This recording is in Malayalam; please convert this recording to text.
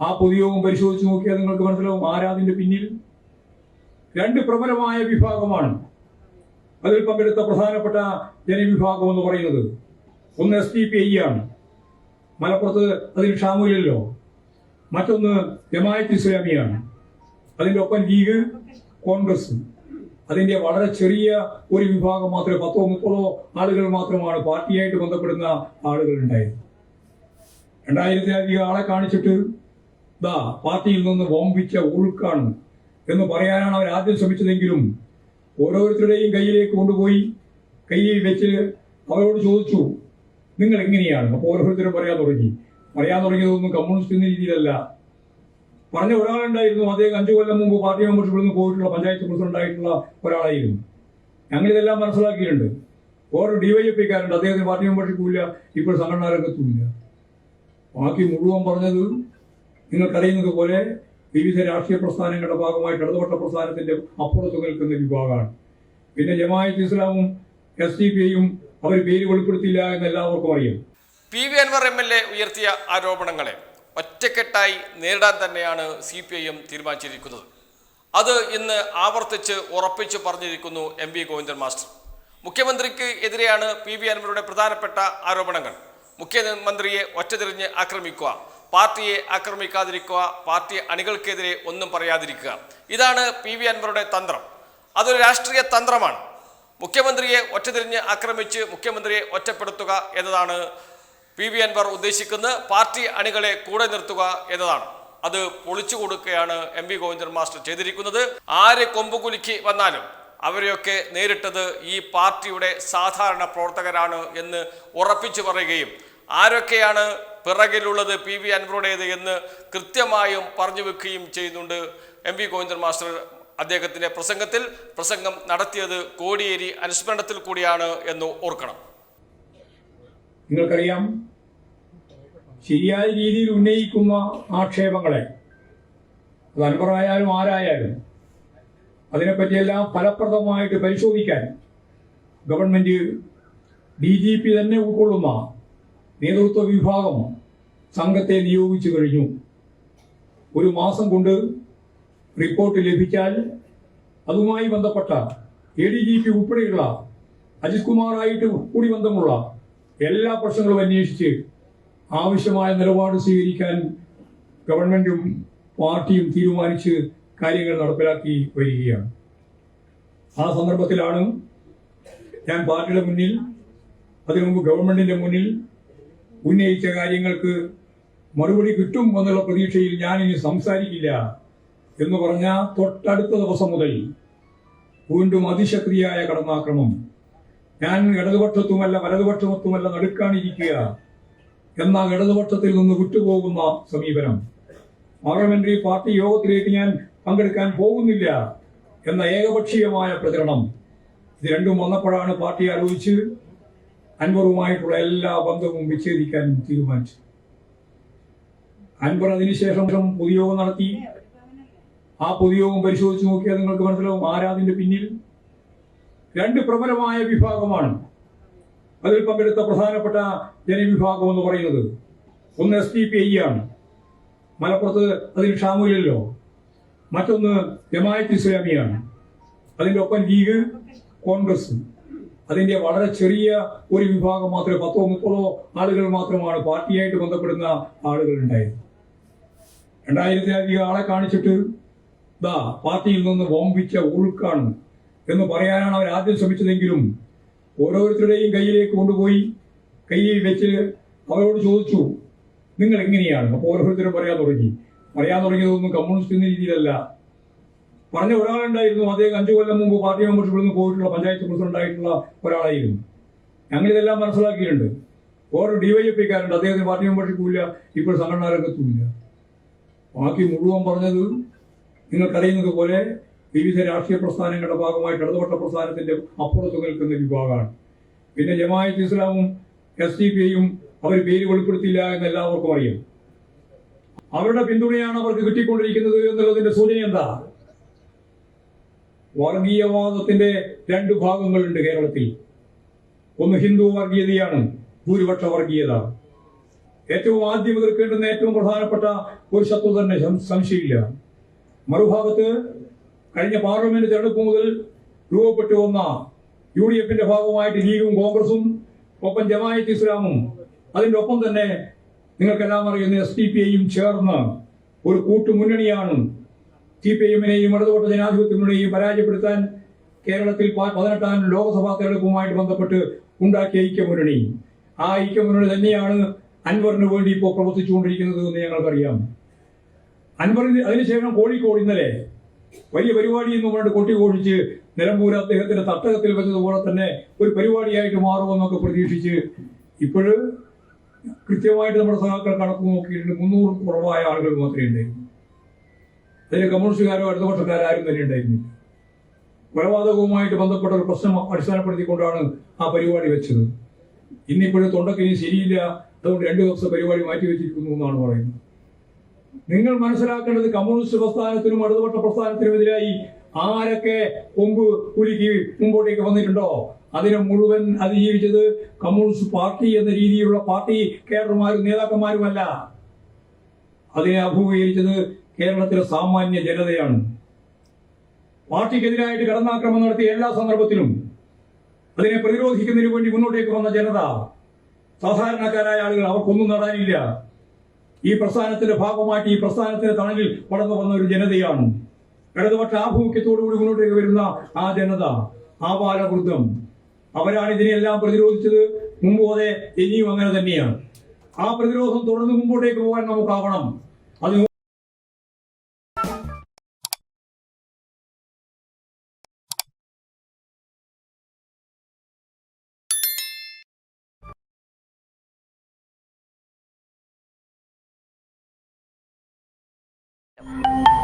ആ പൊതുയോഗം പരിശോധിച്ച് നോക്കിയാൽ നിങ്ങൾക്ക് മനസ്സിലാവും ആരാതിന്റെ പിന്നിൽ രണ്ട് പ്രബലമായ വിഭാഗമാണ്. അതിൽ പങ്കെടുത്ത പ്രധാനപ്പെട്ട ജനവിഭാഗം എന്ന് പറയുന്നത്. ഒന്ന് എസ് ഡി പി ഐ ആണ്. മലപ്പുറത്ത് അതിൽ ഷാമുലല്ലോ മറ്റൊന്ന് ജമായത്ത് ഇസ്ലാമിയാണ് അതിന്റെ ഒപ്പം ലീഗ് കോൺഗ്രസ്. അതിന്റെ വളരെ ചെറിയ ഒരു വിഭാഗം മാത്രമേ പത്തോ മുപ്പതോ ആളുകൾ മാത്രമാണ് പാർട്ടിയായിട്ട് ബന്ധപ്പെടുന്ന ആളുകൾ ഉണ്ടായത് രണ്ടായിരത്തിലധികം ആളെ കാണിച്ചിട്ട് ദാ പാർട്ടിയിൽ നിന്ന് ബോംബിച്ച ഉൾക്കാണ് എന്ന് പറയാനാണ് അവർ ആദ്യം ശ്രമിച്ചതെങ്കിലും ഓരോരുത്തരുടെയും കയ്യിലേക്ക് കൊണ്ടുപോയി കയ്യിൽ വെച്ച് അവരോട് ചോദിച്ചു നിങ്ങൾ എങ്ങനെയാണ്? അപ്പോൾ ഓരോരുത്തരും പറയാൻ തുടങ്ങി. പറയാൻ തുടങ്ങിയതൊന്നും കമ്മ്യൂണിസ്റ്റ് എന്ന രീതിയിലല്ല. പറഞ്ഞ ഒരാളുണ്ടായിരുന്നു അദ്ദേഹം അഞ്ചു കൊല്ലം മുമ്പ് പാർട്ടി മെമ്പർഷിപ്പിൽ നിന്ന് പോയിട്ടുള്ള പഞ്ചായത്ത് പ്രസിഡന്റ് ഉണ്ടായിട്ടുള്ള ഒരാളായിരുന്നു. ഞങ്ങൾ ഇതെല്ലാം മനസ്സിലാക്കിയിട്ടുണ്ട്. ഓരോ ഡിവൈഎഫ്ഐക്കാരുണ്ട് അദ്ദേഹത്തിന് പാർട്ടി മെമ്പർഷിപ്പും ഇല്ല ഇപ്പോൾ സംഘടനാ ബാക്കി മുഴുവൻ പറഞ്ഞത് നിങ്ങൾക്കറിയുന്നത് പോലെ വിവിധ രാഷ്ട്രീയ പ്രസ്ഥാനങ്ങളുടെ ഭാഗമായി ഇടതുപക്ഷ പ്രസ്ഥാനത്തിന്റെ അപ്പുറത്ത് നിൽക്കുന്ന വിഭാഗമാണ്. പിന്നെ ജമായത്ത് ഇസ്ലാമും എസ് ഡി പി ഐയും അവർ പേര് വെളിപ്പെടുത്തിയില്ല എന്ന് എല്ലാവർക്കും അറിയാം. P V Anwar M L A ഉയർത്തിയ ആരോപണങ്ങളെ ഒറ്റക്കെട്ടായി നേരിടാൻ തന്നെയാണ് സി പി ഐ എം തീരുമാനിച്ചിരിക്കുന്നത്. അത് ഇന്ന് ആവർത്തിച്ച് ഉറപ്പിച്ച് പറഞ്ഞിരിക്കുന്നു എം വി ഗോവിന്ദൻ മാസ്റ്റർ. മുഖ്യമന്ത്രിക്ക് എതിരെയാണ് പി വി അൻവറുടെ പ്രധാനപ്പെട്ട ആരോപണങ്ങൾ. മുഖ്യമന്ത്രിയെ ഒറ്റതിരിഞ്ഞ് ആക്രമിക്കുക പാർട്ടിയെ ആക്രമിക്കാതിരിക്കുക പാർട്ടി അണികൾക്കെതിരെ ഒന്നും പറയാതിരിക്കുക. ഇതാണ് പി വി അൻവറുടെ തന്ത്രം. അതൊരു രാഷ്ട്രീയ തന്ത്രമാണ്. മുഖ്യമന്ത്രിയെ ഒറ്റതിരിഞ്ഞ് ആക്രമിച്ച് മുഖ്യമന്ത്രിയെ ഒറ്റപ്പെടുത്തുക എന്നതാണ് പി വി അൻവർ ഉദ്ദേശിക്കുന്നത്. പാർട്ടി അണികളെ കൂടെ നിർത്തുക എന്നതാണ്. അത് പൊളിച്ചു കൊടുക്കുകയാണ് എം വി ഗോവിന്ദൻ മാസ്റ്റർ ചെയ്തിരിക്കുന്നത്. ആര് കൊമ്പുകുലുക്കി വന്നാലും അവരെയൊക്കെ നേരിട്ടത് ഈ പാർട്ടിയുടെ സാധാരണ പ്രവർത്തകരാണ് എന്ന് ഉറപ്പിച്ചു പറയുകയും ആരൊക്കെയാണ് പിറകിലുള്ളത് പി വി അൻവറുടേത് എന്ന് കൃത്യമായും പറഞ്ഞു വെക്കുകയും ചെയ്യുന്നുണ്ട്. എം വി ഗോവിന്ദൻ മാസ്റ്റർ അദ്ദേഹത്തിന്റെ പ്രസംഗത്തിൽ പ്രസംഗം നടത്തിയത് കോടിയേരി അനുസ്മരണത്തിൽ കൂടിയാണ് എന്ന് ഓർക്കണം. നിങ്ങൾക്കറിയാം ശരിയായ രീതിയിൽ ഉന്നയിക്കുന്ന ആക്ഷേപങ്ങളെ അത് അൻവറായാലും ആരായാലും അതിനെപ്പറ്റിയെല്ലാം ഫലപ്രദമായിട്ട് പരിശോധിക്കാൻ ഗവൺമെന്റ് ഡി ജി പി തന്നെ ഉൾക്കൊള്ളുന്ന നേതൃത്വ വിഭാഗം സംഘത്തെ നിയോഗിച്ചു കഴിഞ്ഞു. ഒരു മാസം കൊണ്ട് റിപ്പോർട്ട് ലഭിച്ചാൽ അതുമായി ബന്ധപ്പെട്ട എ ഡി ജി പി ഉൾപ്പെടെയുള്ള അജിത് കുമാറായിട്ട് കൂടി ബന്ധമുള്ള എല്ലാ പ്രശ്നങ്ങളും അന്വേഷിച്ച് ആവശ്യമായ നിലപാട് സ്വീകരിക്കാൻ ഗവൺമെന്റും പാർട്ടിയും തീരുമാനിച്ച് കാര്യങ്ങൾ നടപ്പിലാക്കി വരികയാണ്. ആ സന്ദർഭത്തിലാണ് ഞാൻ പാർട്ടിയുടെ മുന്നിൽ അതിനു മുമ്പ് ഗവൺമെന്റിന്റെ മുന്നിൽ ഉന്നയിച്ച കാര്യങ്ങൾക്ക് മറുപടി കിട്ടും എന്നുള്ള പ്രതീക്ഷയിൽ ഞാൻ ഇനി സംസാരിക്കില്ല എന്ന് പറഞ്ഞ തൊട്ടടുത്ത ദിവസം മുതൽ വീണ്ടും അതിശക്തിയായ കടന്നാക്രമം. ഞാൻ ഇടതുപക്ഷത്തുമല്ല വലതുപക്ഷത്തുമല്ല നടുക്കാണിരിക്കുക എന്ന ഇടതുപക്ഷത്തിൽ നിന്ന് വിട്ടുപോകുന്ന സമീപനം. പാർലമെന്ററി പാർട്ടി യോഗത്തിലേക്ക് ഞാൻ പങ്കെടുക്കാൻ പോകുന്നില്ല എന്ന ഏകപക്ഷീയമായ പ്രചരണം. ഇത് രണ്ടും വന്നപ്പോഴാണ് പാർട്ടി ആലോചിച്ച് അൻവറുമായിട്ടുള്ള എല്ലാ ബന്ധവും വിച്ഛേദിക്കാൻ തീരുമാനിച്ചു. അൻവർ അതിനുശേഷം പൊതുയോഗം നടത്തി. ആ പൊതുയോഗം പരിശോധിച്ച് നോക്കിയാൽ നിങ്ങൾക്ക് മനസ്സിലാവും ആരാതിന്റെ പിന്നിൽ രണ്ട് പ്രബലമായ വിഭാഗമാണ്. അതിൽ പങ്കെടുത്ത പ്രധാനപ്പെട്ട ജനവിഭാഗം എന്ന് പറയുന്നത്. ഒന്ന് എസ് ഡി പി ഐ ആണ്. മലപ്പുറത്ത് അതിന് ഷാമുലല്ലോ മറ്റൊന്ന് ജമായത്ത് ഇസ്ലാമിയാണ് അതിന്റെ ഒപ്പം ലീഗ് കോൺഗ്രസ്. അതിന്റെ വളരെ ചെറിയ ഒരു വിഭാഗം മാത്രമേ പത്തോ മുപ്പതോ ആളുകൾ മാത്രമാണ് പാർട്ടിയായിട്ട് ബന്ധപ്പെടുന്ന ആളുകൾ ഉണ്ടായത്. രണ്ടായിരത്തിലധികം ആളെ കാണിച്ചിട്ട് ദാ പാർട്ടിയിൽ നിന്ന് ബോംബിച്ച ഉൾക്കാണ് എന്ന് പറയാനാണ് അവർ ആദ്യം ശ്രമിച്ചതെങ്കിലും ഓരോരുത്തരുടെയും കയ്യിലേക്ക് കൊണ്ടുപോയി കയ്യിൽ വെച്ച് അവരോട് ചോദിച്ചു നിങ്ങൾ എങ്ങനെയാണ്? അപ്പോൾ ഓരോരുത്തരും പറയാൻ തുടങ്ങി. പറയാൻ തുടങ്ങിയതൊന്നും കമ്മ്യൂണിസ്റ്റ് എന്ന രീതിയിലല്ല. പറഞ്ഞ ഒരാളുണ്ടായിരുന്നു അദ്ദേഹം അഞ്ചു കൊല്ലം മുമ്പ് പാർട്ടി മെമ്പർഷിപ്പിൽ നിന്ന് പോയിട്ടുള്ള പഞ്ചായത്ത് പ്രസിഡന്റ് ആയിട്ടുള്ള ഒരാളായിരുന്നു. ഞങ്ങൾ ഇതെല്ലാം മനസ്സിലാക്കിയിട്ടുണ്ട്. ഓരോ ഡിവൈഎഫ്ഐക്കാരുണ്ട് അദ്ദേഹത്തിന് പാർട്ടി മെമ്പർഷിപ്പും ഇല്ല ഇപ്പോൾ സംഘടനാ രംഗത്തുമില്ല ബാക്കി മുഴുവൻ പറഞ്ഞത് നിങ്ങൾക്കറിയുന്നത് പോലെ വിവിധ രാഷ്ട്രീയ പ്രസ്ഥാനങ്ങളുടെ ഭാഗമായിട്ട് ഇടതുപക്ഷ പ്രസ്ഥാനത്തിന്റെ അപ്പുറത്ത് നിൽക്കുന്ന വിഭാഗമാണ്. പിന്നെ ജമായത്ത് ഇസ്ലാമും എസ് ഡി പി ഐയും അവർ പേര് വെളിപ്പെടുത്തിയില്ല എന്ന് എല്ലാവർക്കും അറിയാം. അവരുടെ പിന്തുണയാണ് അവർക്ക് കിട്ടിക്കൊണ്ടിരിക്കുന്നത് എന്നുള്ളതിന്റെ സൂചന എന്താ? വർഗീയവാദത്തിന്റെ രണ്ടു ഭാഗങ്ങളുണ്ട് കേരളത്തിൽ. ഒന്ന് ഹിന്ദു വർഗീയതയാണ് ഭൂരിപക്ഷ വർഗീയത. ഏറ്റവും ആദ്യം എതിർക്കേണ്ടുന്ന ഏറ്റവും പ്രധാനപ്പെട്ട ഒരു ശത്രു തന്നെ സംശയമില്ല. മറുഭാഗത്ത് കഴിഞ്ഞ പാർലമെന്റ് തെരഞ്ഞെടുപ്പ് മുതൽ രൂപപ്പെട്ടു വന്ന യു ഡി എഫിന്റെ ഭാഗമായിട്ട് ലീഗും കോൺഗ്രസും ഒപ്പം ജമായത്ത് ഇസ്ലാമും അതിന്റെ ഒപ്പം തന്നെ നിങ്ങൾക്കെല്ലാം അറിയുന്ന എസ് ഡി പി ഐയും ചേർന്ന് ഒരു കൂട്ടുമുന്നണിയാണ് സി പി എമ്മിനെയും ഇടതുപക്ഷ ജനാധിപത്യങ്ങളെയും പരാജയപ്പെടുത്താൻ കേരളത്തിൽ പതിനെട്ടാം ലോക്സഭാ തെരഞ്ഞെടുപ്പുമായിട്ട് ബന്ധപ്പെട്ട് ഉണ്ടാക്കിയ ഐക്യമുന്നണി. ആ ഐക്യമുന്നണി തന്നെയാണ് അൻവറിന് വേണ്ടി ഇപ്പോൾ പ്രവർത്തിച്ചുകൊണ്ടിരിക്കുന്നത് എന്ന് ഞങ്ങൾക്കറിയാം. അൻവറിന് അതിനുശേഷം കോഴിക്കോട് ഇന്നലെ വലിയ പരിപാടി എന്ന് പറഞ്ഞിട്ട് കൊട്ടിഘോഷിച്ച് നിലമ്പൂർ അദ്ദേഹത്തിന്റെ തട്ടകത്തിൽ വെച്ചതുപോലെ തന്നെ ഒരു പരിപാടിയായിട്ട് മാറുമെന്നൊക്കെ പ്രതീക്ഷിച്ച് ഇപ്പോഴ് കൃത്യമായിട്ട് നമ്മുടെ സഹാക്കൾ കണക്ക് നോക്കിയിട്ടുണ്ട്. മുന്നൂറ് കുറവായ ആളുകൾ മാത്രമേ ഉണ്ടായിരുന്നു അതിൽ കമ്മ്യൂണിസ്റ്റുകാരോ ഇടതുപക്ഷക്കാരോ ആരും തന്നെ ഉണ്ടായിരുന്നില്ല. കൊലപാതകവുമായിട്ട് ബന്ധപ്പെട്ട ഒരു പ്രശ്നം അടിസ്ഥാനപ്പെടുത്തിക്കൊണ്ടാണ് ആ പരിപാടി വെച്ചത്. ഇന്നിപ്പോഴും തൊണ്ടക്കിനി ശരിയില്ല. അതുകൊണ്ട് രണ്ടു ദിവസം പരിപാടി മാറ്റിവെച്ചിരിക്കുന്നു എന്നാണ് പറയുന്നത്. നിങ്ങൾ മനസ്സിലാക്കേണ്ടത് കമ്മ്യൂണിസ്റ്റ് പ്രസ്ഥാനത്തിനും ഇടതുപക്ഷ പ്രസ്ഥാനത്തിനും എതിരായി ആരൊക്കെ കൊമ്പ് കുലുക്കി മുമ്പോട്ടേക്ക് വന്നിട്ടുണ്ടോ? അതിനെ മുഴുവൻ അതിജീവിച്ചത് കമ്മ്യൂണിസ്റ്റ് പാർട്ടി എന്ന രീതിയിലുള്ള പാർട്ടി കേഡർമാരും നേതാക്കന്മാരുമല്ല. അതിനെ അഭിമുഖീകരിച്ചത് കേരളത്തിലെ സാമാന്യ ജനതയാണ്. പാർട്ടിക്കെതിരായിട്ട് കടന്നാക്രമണം നടത്തിയ എല്ലാ സന്ദർഭത്തിലും അതിനെ പ്രതിരോധിക്കുന്നതിന് വേണ്ടി മുന്നോട്ടേക്ക് വന്ന ജനത സാധാരണക്കാരായ ആളുകൾ അവർക്കൊന്നും നടാനില്ല. ഈ പ്രസ്ഥാനത്തിന്റെ ഭാഗമായിട്ട് ഈ പ്രസ്ഥാനത്തിന്റെ തണലിൽ വളർന്നു വന്ന ഒരു ജനതയാണ്. ഇടതുപക്ഷ ആഭിമുഖ്യത്തോടുകൂടി മുന്നോട്ടേക്ക് വരുന്ന ആ ജനത ആ ബാലവൃദ്ധം. അവരാണ് ഇതിനെല്ലാം പ്രതിരോധിച്ചത്. മുമ്പ് അതെ ഇനിയും അങ്ങനെ തന്നെയാണ്. ആ പ്രതിരോധം തുടർന്ന് മുമ്പോട്ടേക്ക് പോകാൻ നമുക്കാവണം. അത് you.